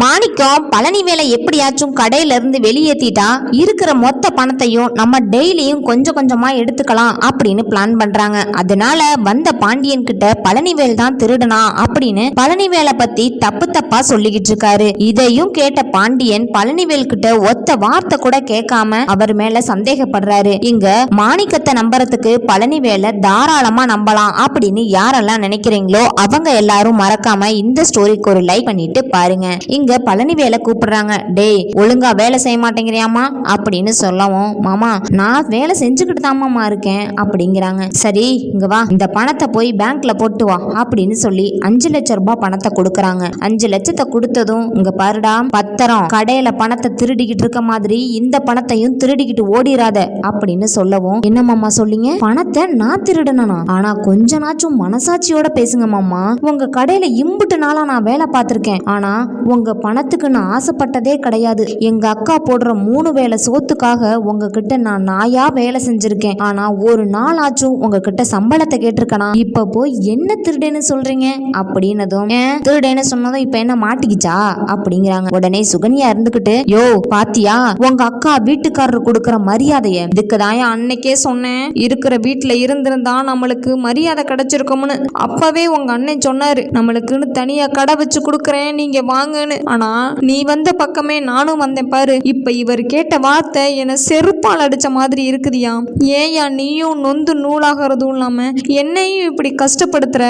மாணிக்கம் பழனி வேலை எப்படியாச்சும் கடையில இருந்து வெளியேற்றிட்டா இருக்கிற மொத்த பணத்தையும் நம்ம டெய்லியும் கொஞ்சம் கொஞ்சமா எடுத்துக்கலாம் அப்படின்னு பிளான் பண்றாங்க. அதனால வந்த பாண்டியன் கிட்ட பழனிவேல் தான் திருடனா அப்படின்னு பழனிவேலை பத்தி தப்பு தப்பா சொல்லிக்கிட்டு இருக்காரு. இதையும் கேட்ட பாண்டியன் பழனிவேல் கிட்ட ஒத்த வார்த்தை கூட கேட்காம அவர் மேல சந்தேகப்படுறாரு. இங்க மாணிக்கத்தை நம்புறதுக்கு பழனிவேலை தாராளமா நம்பலாம் அப்படின்னு யாரெல்லாம் நினைக்கிறீங்களோ அவங்க எல்லாரும் மறக்காம இந்த ஸ்டோரிக்கு ஒரு லைக் பண்ணிட்டு பாருங்க. இங்க பழனி வேலை கூப்பிடுறாங்க. டேய் ஒழுங்கா வேலை செய்ய மாட்டேங்கிறியாமா அப்படின்னு சொல்லவும் மாமா நான் வேலை செஞ்சுக்கிட்டு தாமாமா இருக்கேன் அப்படிங்கிறாங்க. சரி இங்க வா. இந்த பணத்தை போய் பேங்க்ல போட்டு வா அப்படின்னு சொல்லி அஞ்சு லட்சம் ரூபாய் பணத்தை கொடுக்கறாங்க. அஞ்சு லட்சத்தை கொடுத்ததும் இங்க பாருடா பத்திரம். கடையில பணத்தை திருடிக்கிட்டு இருக்க மாதிரி இந்த பணத்தையும் திருடிக்கிட்டு ஓடிராத அப்படின்னு சொல்லவும் என்ன மாமா சொல்லிங்க பணத்தை நான் திருடனா ஆனா கொஞ்ச நாச்சும் மனசாட்சியோட பேசுங்க மாமா. உங்க கடையில இம்புட்டு நாளா நான் வேலை பார்த்திருக்கேன். ஆனா உங்க பணத்துக்குன்னு ஆசைப்பட்டதே கிடையாது. எங்க அக்கா போடுற மூணு வேலை சோத்துக்காக உங்ககிட்ட நான் நாயா வேலை செஞ்சிருக்கேன். ஆனா ஒரு நாள் ஆச்சும் உங்ககிட்ட சம்பளத்தை கேட்டிருக்கனா? இப்ப போய் என்ன திருடேன்னு சொல்றீங்க? அப்படின்னதும் "ஏன், திருடேன்னு சொன்னதும் இப்ப என்ன மாட்டிக்கிச்சா? அப்படிங்கிறாங்க. உடனே சுகன்யா இருந்துகிட்டு யோ பாத்தியா? உங்க அக்கா வீட்டுக்காரர் கொடுக்கற மரியாதைய இதுக்குதான் அன்னைக்கே சொன்னேன். இருக்கிற வீட்டுல இருந்திருந்தா நம்மளுக்கு மரியாதை கிடைச்சிருக்கும்னு. அப்பவே உங்க அண்ணன் சொன்னாரு நம்மளுக்குன்னு தனியா கடை வச்சு கொடுக்குறேன் நீங்க வாங்கன்னு. ஆனா நீ வந்த பக்கமே நானும் வந்தேன் பாரு. இப்ப இவர் கேட்ட வார்த்தை என்ன செருப்பால் அடிச்ச மாதிரி இருக்குதியா? ஏயா நீயும் நொந்து நூலாகிறதும் இல்லாம என்னையும் இப்படி கஷ்டப்படுத்துற?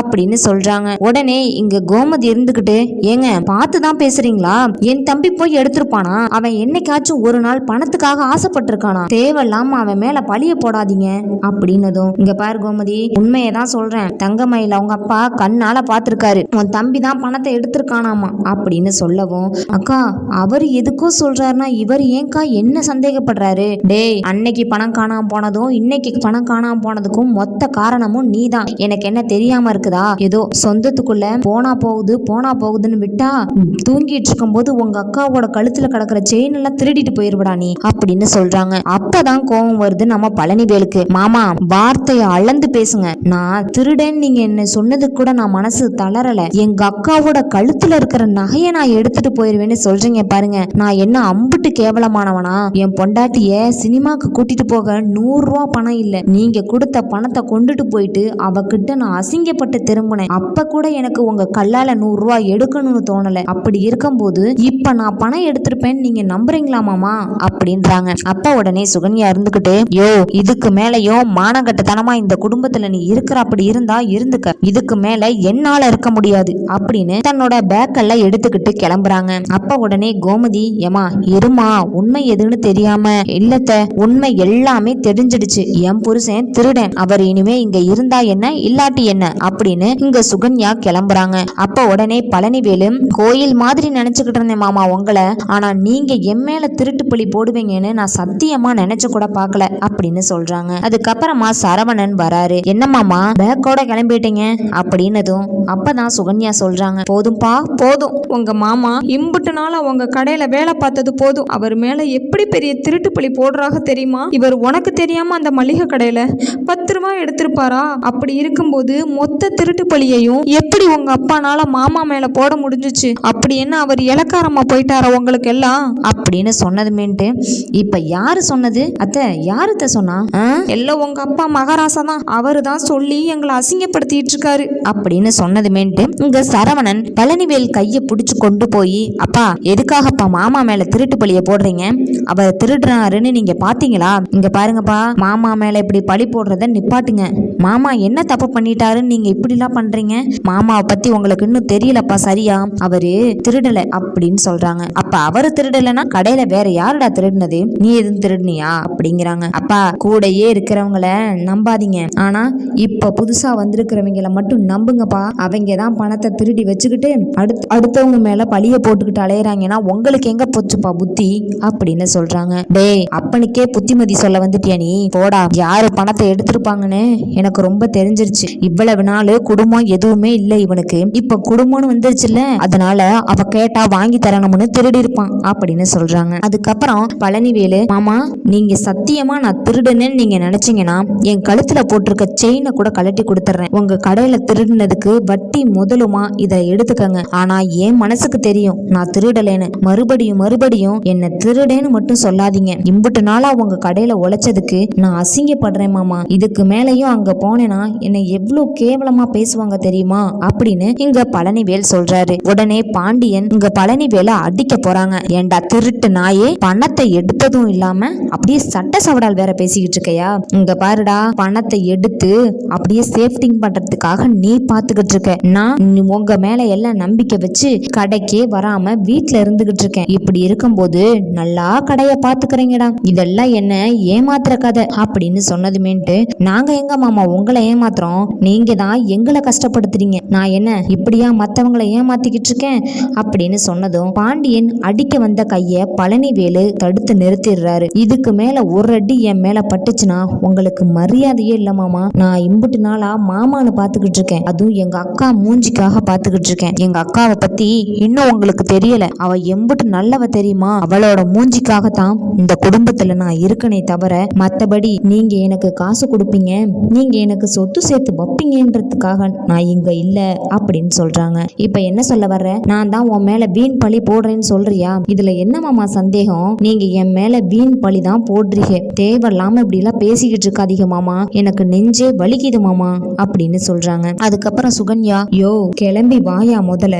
அப்படின்னு சொல்றாங்க. உடனே இங்க கோமதி இருந்துகிட்டு ஏங்க பார்த்து தான் பேசுறீங்களா? என் தம்பி போய் எடுத்திருப்பானா? அவன் என்னைக்காச்சும் ஒரு நாள் பணத்துக்காக ஆசைப்பட்டிருக்கானா? தேவையில்லாம அவன் மேல பழிய போடாதீங்க. அப்படின்னதும் இங்க பாரு கோமதி உண்மையை தான் சொல்றேன். தங்கமயில அவங்க அப்பா கண்ணால பார்த்திருக்காரு. உன் தம்பி தான் பணத்தை எடுத்திருக்கானாமா? அப்படின்னு சொல்லவும் அக்கா அவர் எதுக்கோ சொல்றாருன்னா இவர் ஏன்க்கா என்ன சந்தேகப்படுறாரு? டேய் அன்னைக்கு பணம் காணாம போனதும் இன்னைக்கு பணம் காணாம போனதுக்கும் மொத்த காரணமும் நீதான். எனக்கு என்ன தெரியாம இருக்குதா? ஏதோ சொந்தத்துக்குள்ள போனா போகுது போனா போகுதுன்னு விட்டா தூங்கிட்டு இருக்கும்போது உங்க அக்காவோட கழுத்துல கிடக்குற செயின் எல்லாம் திருடிட்டு போயிருவடா நீ அப்படின்னு சொல்றாங்க. அப்பதான் கோபம் வருது நம்ம பழனிவேலுக்கு. மாமா வார்த்தையை அளந்து பேசுங்க. நான் திருடேன்னு நீங்க என்ன சொன்னதுக்கு கூட நான் மனசு தளரல. எங்க அக்காவோட கழுத்துல இருக்கிற நகையை நான் எடுத்துட்டு போயிருவேன்னு சொல்றீங்க பாருங்க. நான் என்ன அம்புட்டு கேவலமானவனா? என் பொண்டாட்டிய சினிமாக்கு கூட்டிட்டு போக நூறு ரூபா பணம் இல்ல. நீங்க கொடுத்த பணத்தை கொண்டுட்டு போயிட்டு அவகிட்ட நான் அசிங்கப்பட்டு திரும்பினேன். அப்ப கூட எனக்கு உங்க கல்லால நூறு ரூபா எடுக்கணும்னு தோணல. அப்படி இருக்கும்போது இப்ப நான் பணம் எடுத்திருப்பேன்னு நீங்க நம்புறீங்களா மாமா? அப்படின்றாங்க. அப்ப உடனே சுகன்யா இருந்துகிட்டு யோ இதுக்கு மேலயோ மானகட்டத்தனமா இந்த குடும்பத்துல நீ இருக்கிற அப்படி இருந்தா இருந்துக்க. இதுக்கு மேல என்னால இருக்க முடியாது. அப்படின்னு தன்னோட பேக்கெல்லாம் எடுத்துக்கிட்டு கிளம்புறாங்க. அப்ப உடனே கோமதி ஏமா இருமா உண்மை எதுன்னு தெரியாம இல்லத்த? உண்மை எல்லாமே தெரிஞ்சிடுச்சு. என் புருஷன் திருடன். அவர் இனிமே இங்க இருந்தா என்ன இல்லாட்டி என்ன? அப்படின்னு இங்க சுகன்யா கிளம்புறாங்க. அப்ப உடனே பழனிவேலு கோயில் மாதிரி நினைச்சுக்கிட்டு இருந்தேன் மாமா உங்களை. ஆனா நீங்க என் மேல திருட்டு பழி போடுவீங்கன்னு நான் சத்தியமா நினைச்சு கூட பார்க்கல அப்படின்னு சொல்றாங்க. அதுக்கப்புறமா சரவணன் வராரு. என்ன மாமா பேக்கோட கிளம்பிட்டீங்க? அப்படின்னதும் அப்பதான் சுகன்யா சொல்றாங்க. போதும்பா போதும். உங்க மாமா இம்புட்டு நாள் அவங்க கடையில வேலை பார்த்தது போதும். அவர் மேல எப்படி பெரிய திருட்டு பழி போடுறாங்க தெரியுமா? இவர் உனக்கு தெரியாம அந்த மளிகை கடையில பத்து ரூபாய் எடுத்திருப்பாரா? அப்படி இருக்கும்போது மொத்த திருட்டு பழியையும் எப்படி உங்க அப்பானால மாமா மேல போட முடிஞ்சுச்சு? அப்படி என்ன அவர் இலக்காரமா போயிட்டாரா உங்களுக்கு எல்லாம் அப்படின்னு சொன்னதுமேன்ட்டு இப்ப யாரு சொன்னது? அத்தை யாருத்த சொன்னா? எல்லாம் உங்க அப்பா மகாராசா தான் அவரு தான் சொல்லி எங்களை அசிங்கப்படுத்திட்டு இருக்காரு. அப்படின்னு சொன்னதுமேன்ட்டு இங்க சரவணன் பழனிவேல் கையை புடிச்சு கொண்டு போய் அப்பா எதுக்காகப்பா மாமா மேல திருட்டு பழிய போடுறீங்க? அவர் திருடுறாருன்னு நீங்க பாத்தீங்களா? இங்க பாருங்கப்பா மாமா மேல இப்படி பழி போடுறத நிப்பாட்டுங்க. மாமா என்ன தப்பு பண்ணிட்டாருன்னு நீங்க இப்படிலாம் பண்றீங்க? மாமாவை பத்தி உங்களுக்கு இன்னும் தெரியலப்பா சரியா? அவரு திருடல அப்படின்னு சொல்றாங்க. அப்ப அவரு திருடலைன்னா கடையில வேற யாருடா திருடினது? நீ எதுவும் திருடுனியா? அப்படிங்கிறாங்க. அப்பா கூடயே இருக்கிறவங்கள நம்பாதீங்க. ஆனா இப்ப புதுசா வந்திருக்கிறவங்கள மட்டும் நம்புங்கப்பா. அவங்க தான் பணத்தை திருடி வச்சுக்கிட்டு அடுத் அடுத்தவங்க மேல பழிய போட்டுக்கிட்டு அலையறாங்கன்னா உங்களுக்கு எங்க போச்சுப்பா புத்தி? அப்படின்னு சொல்றாங்க. டேய் அப்பனுக்கே புத்திமதி சொல்ல வந்துட்டியா நீ? போடா யாரு பணத்தை எடுத்திருப்பாங்கன்னு எனக்கு ரொம்ப தெரிஞ்சிருச்சு. இவ்வளவு நாள் குடும்பம் எதுவுமே இல்லை இவனுக்கு. இப்ப குடும்பம்னு வந்துருச்சுல்ல அதனால அவ கேட்டா வாங்கி தரணும்னு திருடி இருப்பான் அப்படின்னு சொல்றாங்க. அதுக்கப்புறம் பழனிவேலு மாமா நீங்க சத்தியமா நான் திருடுன்னு நீங்க நினைச்சீங்கன்னா என் கழுத்துல போட்டிருக்க செயினை கூட கழட்டி கொடுத்துட்றேன் உங்க கடையில திருடினதுக்கு வட்டி முதலுமா? இதை எடுத்துக்கங்க. ஆனா ஏன் மனசுக்கு தெரியும். நான் திருடலேன்னு. மறுபடியும் மறுபடியும் என்ன திருடேன்னு மட்டும் சொல்லாதீங்க. இம்புட்டு நாளா உங்க கடையில உழைச்சதுக்கு நான் அசிங்கப்படுறேன் மாமா. இதுக்கு மேலேயும் அங்க போனேன்னா என்னை எவ்வளவு கேவலமா பேசுவாங்க தெரியுமா? அப்படின்னு இங்க பழனிவேல் சொல்றாரு. உடனே பாண்டியன் இங்க பழனிவேலை அடிக்க போறாங்க. ஏண்டா திருட்டு நாயே? பணத்தை எடுத்ததும் இல்லாம அப்படியே சட்ட சவடால் வேற பேசிக்கிட்டு இருக்கையா? இங்க பாருடா பணத்தை எடுத்து அப்படியே சேஃப்டிங் பண்றதுக்காக நீ பாத்துக்கிட்டு இருக்க. நான் உங்க மேல எல்லாம் நம்பிக்கை வச்சு கடைக்கே வராம வீட்டுல இருந்துகிட்டு இருக்கேன். இப்படி இருக்கும்போது நல்லா கடைய பாத்துக்கிறீங்கடா. இதெல்லாம் என்ன ஏமாத்துற கதை அப்படின்னு சொன்னதுமேன்ட்டு நாங்க எங்க மாமா உங்களை ஏமாத்துறோம். நீங்க தான் எங்களை கஷ்டப்படுத்துறீங்க. நான் என்ன இப்படியா மத்தவங்களை ஏமாத்திக்கிட்டு இருக்கேன்? அப்படின்னு சொன்னதும் பாண்டியன் அடிக்க வந்த கைய பழனிவேலு தடுத்து நிறுத்திடுறாரு. இதுக்கு மேல ஒரு அடி என் மேல பட்டுச்சுன்னா உங்களுக்கு மரியாதையே இல்ல மாமா. நான் இம்புட்டு நாளா மாமான்னு பாத்துக்கிட்டு இருக்கேன். அதுவும் எங்க அக்கா மூஞ்சிக்காக பாத்துக்கிட்டு இருக்கேன். எங்க அக்காவை பத்தி இன்னும் உங்களுக்கு தெரியல. அவ எம்புட்டு நல்லவ தெரியுமா? அவளோட மூஞ்சிக்காகத்தான் இந்த குடும்பத்துல நான் இருக்கனே தவிர மத்தபடி நீங்க எனக்கு காசு கொடுப்பீங்க நீங்க எனக்கு சொத்து சேர்த்து வைப்பீங்கன்றதுக்காக நான் இங்க இல்ல அப்படின்னு சொல்றாங்க. இப்ப என்ன சொல்ல வர்ற? நான் தான் உன் மேல வீண் பழி போடுறேன்னு சொல்றியா? இதுல என்னமாமா சந்தேகம்? நீங்க என் மேல வீண் பழி தான் போடுறீங்க. தேவையில்லாம இப்படி எல்லாம் பேசிக்கிட்டு இருக்காதீங்க மாமா. எனக்கு நெஞ்சே வலிக்குது மாமா அப்படின்னு சொல்றாங்க. அதுக்கப்புறம் சுகன்யா யோ கிளம்பி வாயா முதல்ல.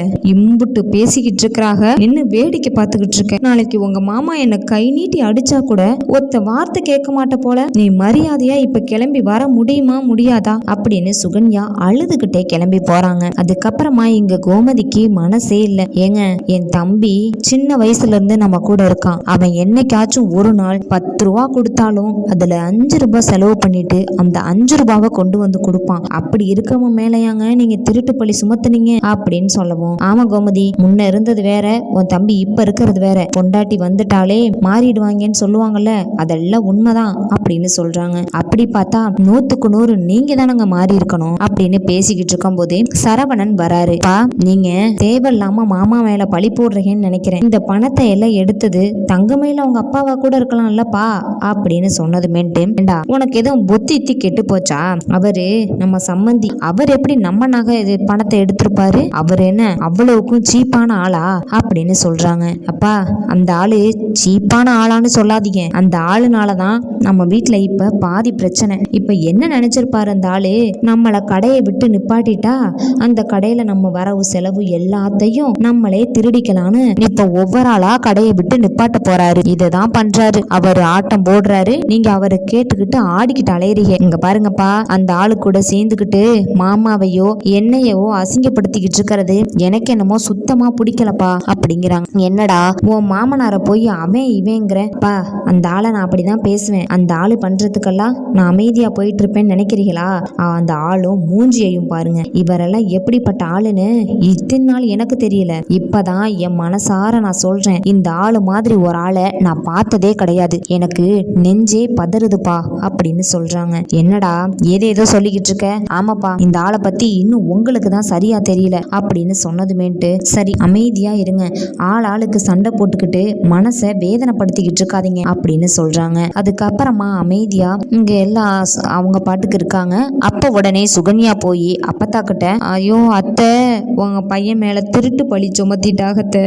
கும்பிட்டு பேசிக்கிட்டு இருக்கிறாங்க நின்னு வேடிக்கை பார்த்துக்கிட்டு இருக்கேன் நாளைக்கு உங்க மாமா என்ன கை நீட்டி அடிச்சா கூட ஒத்த வார்த்தை கேட்க மாட்ட போல. நீ மரியாதையா இப்ப கிளம்பி வர முடியுமா முடியாதா? அப்படின்னு சுகன்யா அழுதுகிட்டே கிளம்பி போறாங்க. அதுக்கப்புறமா இங்க கோமதிக்கு மனசே இல்ல. ஏங்க என் தம்பி சின்ன வயசுல இருந்து நம்ம கூட இருக்கான். அவன் என்னைக்காச்சும் ஒரு நாள் பத்து ரூபா கொடுத்தாலும் அதுல அஞ்சு ரூபாய் செலவு பண்ணிட்டு அந்த அஞ்சு ரூபாவை கொண்டு வந்து கொடுப்பான். அப்படி இருக்கவன் மேலையாங்க நீங்க திருட்டு பழி சுமத்துனீங்க அப்படின்னு சொல்லவும். ஆமா கோமதி முன்ன இருந்தது வேற உன் தம்பி இப்ப இருக்கிறது வேற. பொண்டாட்டி வந்துட்டாலே மாறிடுவாங்கன்னு சொல்லுவாங்கல்ல அதெல்லாம் உண்மைதான் அப்படின்னு சொல்றாங்க. அப்படி பார்த்தா நூத்துக்கு நூறு நீங்க தானங்க மாறி இருக்கணும் அப்படின்னு பேசிக்கிட்டு இருக்கும் போதே சரவணன் வராரு. பா நீங்க தேவையில்லாம மாமா மேல பழி போடுறீங்கன்னு நினைக்கிறேன். இந்த பணத்தை எல்லாம் எடுத்தது தங்கமையில உங்க அப்பாவா கூட இருக்கலாம்லப்பா அப்படின்னு சொன்னதுமேட்டு ஏண்டா உனக்கு எதுவும் புத்தி இத்தி கெட்டு போச்சா? அவரு நம்ம சம்மந்தி அவர் எப்படி நம்ம நகை பணத்தை எடுத்திருப்பாரு? அவர் என்ன அவ்வளவுக்கும் சீப்பான ஆளா அப்படின்னு சொல்றாங்க. அப்பா அந்த ஆளு சீப்பான ஆளான்னு சொல்லாதீங்க. அந்த ஆளுனால தான் நம்ம வீட்டுல இப்ப பாதி பிரச்சனை. இப்ப என்ன நினைச்சிருப்பாரு அந்த ஆளு? நம்மள கடையை விட்டு நிப்பாட்டிட்டா அந்த கடையில நம்ம வரவு செலவு எல்லாத்தையும் நம்மளே திருடிக்கலான்னு இப்ப ஒவ்வொரு ஆளா கடையை விட்டு நிப்பாட்ட போறாரு. இதைதான் பண்றாரு. அவர் ஆட்டம் போடுறாரு. நீங்க அவரை கேட்டுக்கிட்டு ஆடிக்கிட்டு அலையறீங்க. இங்க பாருங்கப்பா அந்த ஆளு கூட சேர்ந்துக்கிட்டு மாமாவையோ என்னையவோ அசிங்கப்படுத்திக்கிட்டு இருக்கிறது. எனக்கு என்னமோ சுத்தமா பிடிக்கலப்பா அப்படிங்கிறாங்க. என்னடா உன் மாமனாரை போய் அவன் இவங்கிற பா அந்த ஆளை நான் அப்படிதான் பேசுவேன். அந்த ஆளு பண்றதுக்கெல்லாம் நான் அமைதியா போயிட்டு இருப்பேன்னு நினைக்கிறீங்களா? அந்த ஆளும் மூஞ்சியையும் பாருங்க. இவரெல்லாம் எப்படிப்பட்ட ஆளுன்னு இத்தனை நாள் எனக்கு தெரியல. இப்பதான் என் மனசார நான் சொல்றேன். இந்த ஆளு மாதிரி ஒரு ஆளை நான் பார்த்ததே கிடையாது. எனக்கு நெஞ்சே பதறுதுப்பா அப்படின்னு சொல்றாங்க. என்னடா ஏதேதோ சொல்லிக்கிட்டு இருக்க? ஆமாப்பா இந்த ஆளை பத்தி இன்னும் உங்களுக்கு தான் சரியா தெரியல அப்படின்னு சொன்னதுமேட்டு சரி அமைதியாக இருங்க. ஆள் ஆளுக்கு சண்டை போட்டுக்கிட்டு மனசை வேதனைப்படுத்திக்கிட்டு இருக்காதீங்க அப்படின்னு சொல்கிறாங்க அதுக்கப்புறமா அமைதியாக இங்கே எல்லாம் அவங்க பாட்டுக்கு இருக்காங்க. அப்போ உடனே சுகன்யா போய் அப்பத்தா கிட்ட ஐயோ அத்தை உங்க பையன் மேலே திருட்டு பழி சுமத்திட்டாகத்த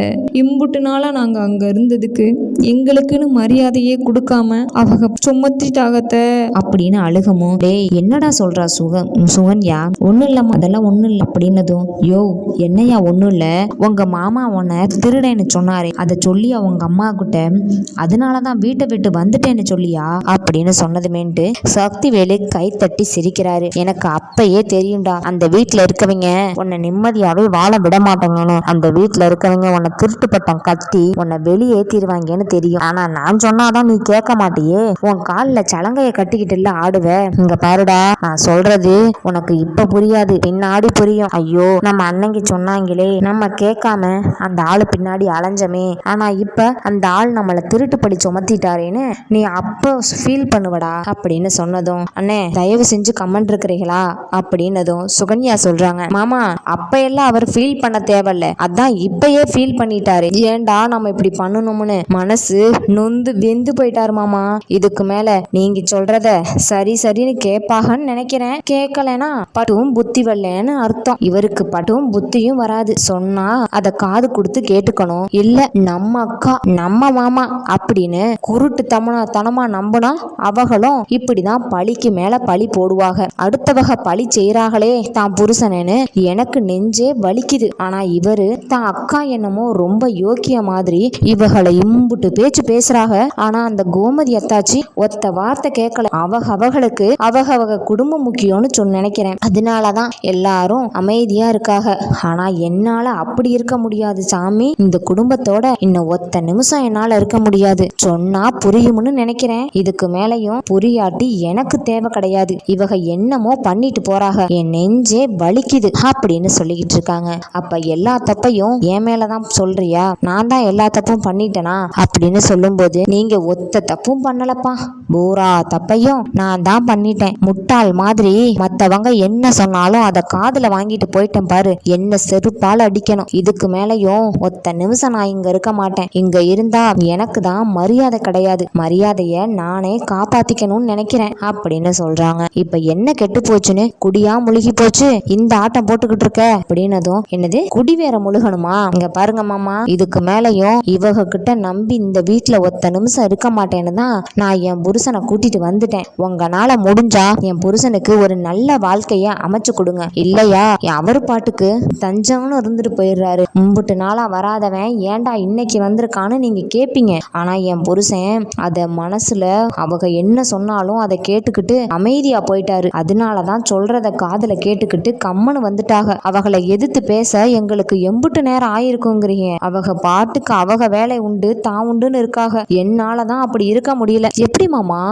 இம்புட்டு நாளாக நாங்கள் அங்கே இருந்ததுக்கு. எங்களுக்குன்னு மரியாதையே கொடுக்காம அவங்க சுமத்திட்டாகத்த அப்படின்னு அழுகமும் டேய் என்னடா சொல்றா சுக சுகன்யா? ஒன்றும் இல்லம்மா அதெல்லாம் ஒன்றும் இல்லை அப்படின்னதும் யோ என்னையா ஒன்றும் இல்லை. உங்க மாமா உன்னை திருடேன்னு சொன்னாரே. அதை சொல்லி அவங்க அம்மா கிட்ட அதனாலதான் வீட்டை விட்டு வந்துட்டேன்னு சொல்லியா? அப்படின்னு சொன்னதுமேன்ட்டு சக்திவேலு கை தட்டி சிரிக்கிறாரு. எனக்கு அப்பயே தெரியும்டா அந்த வீட்டுல இருக்கவங்க உன்னை நிம்மதியாவே வாழ விட மாட்டாங்கன்னு. அந்த வீட்டுல இருக்கவங்க உன்னை திருட்டு பட்டம் கட்டி உன்னை வெளியேற்றிடுவாங்கன்னு தெரியும். ஆனா நான் சொன்னாதான் நீ கேட்க மாட்டியே. உன் கால்ல சலங்கைய கட்டிக்கிட்டு ஆடுவ. இங்க பாருடா நான் சொல்றது உனக்கு இப்ப புரியாது. பின்னாடி புரியும். ஐயோ நம்ம அன்னைக்கு சொன்னாங்களே நம்ம கேட்காம அந்த ஆளு பின்னாடி அலைஞ்சமே. ஆனா இப்ப அந்த ஆள் நம்மள திருட்டு படி சுமத்திட்டாரேன்னு நீ அப்போ ஃபீல் பண்ணுவடா அப்படின்னு சொன்னதும் அண்ணே தயவு செஞ்சு கமெண்ட் இருக்கிறீங்களா? அப்படின்னதும் சுகன்யா சொல்றாங்க மாமா அப்ப எல்லாம் அவர் ஃபீல் பண்ண தேவையில்ல. அதான் இப்பயே ஃபீல் பண்ணிட்டாரு. ஏண்டா நம்ம இப்படி பண்ணணும்னு? மனசு மனசு நொந்து வெந்து போயிட்டாரு மாமா. இதுக்கு மேல நீங்க சொல்றத சரி சரின்னு கேட்பாகன்னு நினைக்கிறேன். கேட்கலனா பட்டும் புத்தி வரலன்னு அர்த்தம். இவருக்கு பட்டும் புத்தியும் வராது. சொன்னா அத காது கொடுத்து கேட்டுக்கணும். இல்ல நம்ம அக்கா நம்ம மாமா அப்படின்னு குருட்டு தமனா தனமா நம்பினா அவகளும் இப்படிதான் பழிக்கு மேல பழி போடுவாங்க அடுத்தவக பழி செய்யறாங்களே தான் புருஷனேன்னு எனக்கு நெஞ்சே வலிக்குது. ஆனா இவரு தான் அக்கா என்னமோ ரொம்ப யோக்கிய மாதிரி இவகளை இம்புட்டு பேச்சு பேசுறாங்க ஆனா அந்த கோமதி அத்தாச்சி ஒத்த வார்த்தை கேட்கல. அவக அவகளுக்கு அவக அவக குடும்பம் முக்கியம்னு சொன்ன நினைக்கிறேன். அதனாலதான் எல்லாரும் அமைதியா இருக்காக. ஆனா என்னால அப்படி இருக்க முடியாது சாமி. இந்த குடும்பத்தோட இன்னும் ஒத்த நிமிஷம் என்னால இருக்க முடியாது. சொன்னா புரியும்னு நினைக்கிறேன். இதுக்கு மேலையும் புரியாட்டி எனக்கு தேவை கிடையாது. இவக என்னமோ பண்ணிட்டு போறாங்க என் நெஞ்சே வலிக்குது அப்படின்னு சொல்லிக்கிட்டு இருக்காங்க. அப்ப எல்லா தப்பையும் என் மேலதான் சொல்றியா? நான் தான் எல்லா தப்பும் பண்ணிட்டேனா? அப்படின்னு சொல்லும்போது நீங்க ஒத்த தப்பும் பண்ணலப்பா. பூரா தப்பையும் நான் தான் பண்ணிட்டேன். முட்டாள் மாதிரி மத்தவங்க என்ன சொன்னாலும் அதை காதுல வாங்கிட்டு போயிட்டேன் பாரு. என்ன செருப்பால் அடிக்கணும். இதுக்கு மேலயும் ஒத்த நிமிஷம் நான் இங்க இருக்க மாட்டேன். இங்க இருந்தா எனக்கு தான் மரியாதை கிடையாது. மரியாதைய நானே காப்பாத்திக்கணும்னு நினைக்கிறேன். அப்படின்னு சொல்றாங்க. இப்ப என்ன கெட்டு போச்சுன்னு? குடியா முழுகி போச்சு. இந்த ஆட்டம் போட்டுக்கிட்டு இருக்க. அப்படின்னதும் என்னது? குடி வேற முழுகணுமா? இங்க பாருங்க மாமா. இதுக்கு மேலயும் இவக கிட்ட நம்பி இந்த வீட்டுல ஒத்த நிமிஷம் இருக்க மாட்டேன்னு தான் நான் என் புருஷனை கூட்டிட்டு வந்துட்டேன். உங்களால முடிஞ்சா என் புருஷனுக்கு ஒரு நல்ல வாழ்க்கைய அமைச்சு கொடுங்க. இல்லையா? அவர் பாட்டுக்கு தஞ்சம்னு இருந்துட்டு போயிடுறாரு. மும்புட்டு நாளா வராதவன் ஏன்டா இன்னைக்கு வந்திருக்கான்னு நீங்க கேப்பீங்க. ஆனா என் புருஷன் அத மனசுல அவங்க என்ன சொன்னாலும் அதை கேட்டுக்கிட்டு அமைதியா போயிட்டாரு. அதனாலதான் சொல்றத காதுல கேட்டுக்கிட்டு கம்மனு வந்துட்டாக அவகளை எதிர்த்து பேச எங்களுக்கு எம்புட்டு நேரம் ஆயிருக்குங்கிறீங்க. அவங்க பாட்டுக்கு அவங்க வேலை உண்டு தான் உண்டுன்னு இருக்காக என்னாலதான் அப்படி இருக்க முடியல. எப்படிமா மாமா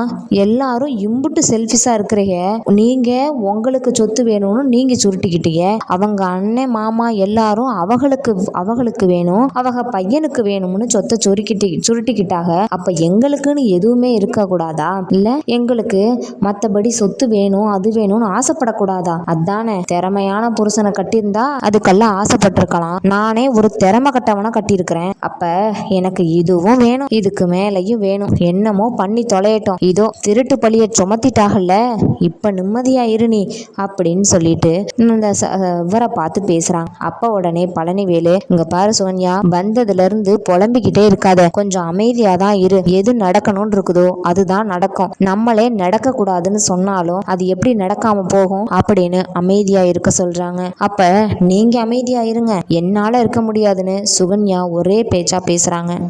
எல்லாரும் இம்புட்டு செல்ஃபிஷாக இருக்கிறீங்க. நீங்க உங்களுக்கு சொத்து வேணும்னு நீங்க சுருட்டிக்கிட்டீங்க. அவங்க அண்ணன் மாமா எல்லாரும் அவங்களுக்கு அவங்களுக்கு வேணும் அவங்க பையனுக்கு வேணும்னு சொத்தை சுருக்கிட்டு சுருட்டிக்கிட்டாக அப்ப எங்களுக்குன்னு எதுவுமே இருக்க கூடாதா இல்ல எங்களுக்கு மத்தபடி சொத்து வேணும் அது வேணும்னு ஆசைப்படக்கூடாதா? அதானே திறமையான புருஷனை கட்டியிருந்தா அதுக்கெல்லாம் ஆசைப்பட்டிருக்கலாம். நானே ஒரு திறமை கட்டவனா கட்டியிருக்கிறேன். அப்ப எனக்கு இதுவும் வேணும் இதுக்கு மேலையும் வேணும். என்னமோ பண்ணி கேட்டோம். இதோ திருட்டு பழிய சுமத்திட்டாகல இப்ப நிம்மதியா இரு நீ அப்படின்னு சொல்லிட்டு இந்த ச- இவரை பார்த்து பேசுறாங்க அப்ப உடனே பழனிவேலு இங்க பாரு சோனியா வந்ததுல இருந்து புலம்பிக்கிட்டே இருக்காத. கொஞ்சம் அமைதியா தான் இரு. எது நடக்கணும்னு இருக்குதோ அதுதான் நடக்கும். நம்மளே நடக்க கூடாதுன்னு சொன்னாலும் அது எப்படி நடக்காம போகும்? அப்படின்னு அமைதியா இருக்க சொல்றாங்க. அப்ப நீங்க அமைதியா இருங்க. என்னால இருக்க முடியாதுன்னு சுகன்யா ஒரே பேச்சா பேசுறாங்க.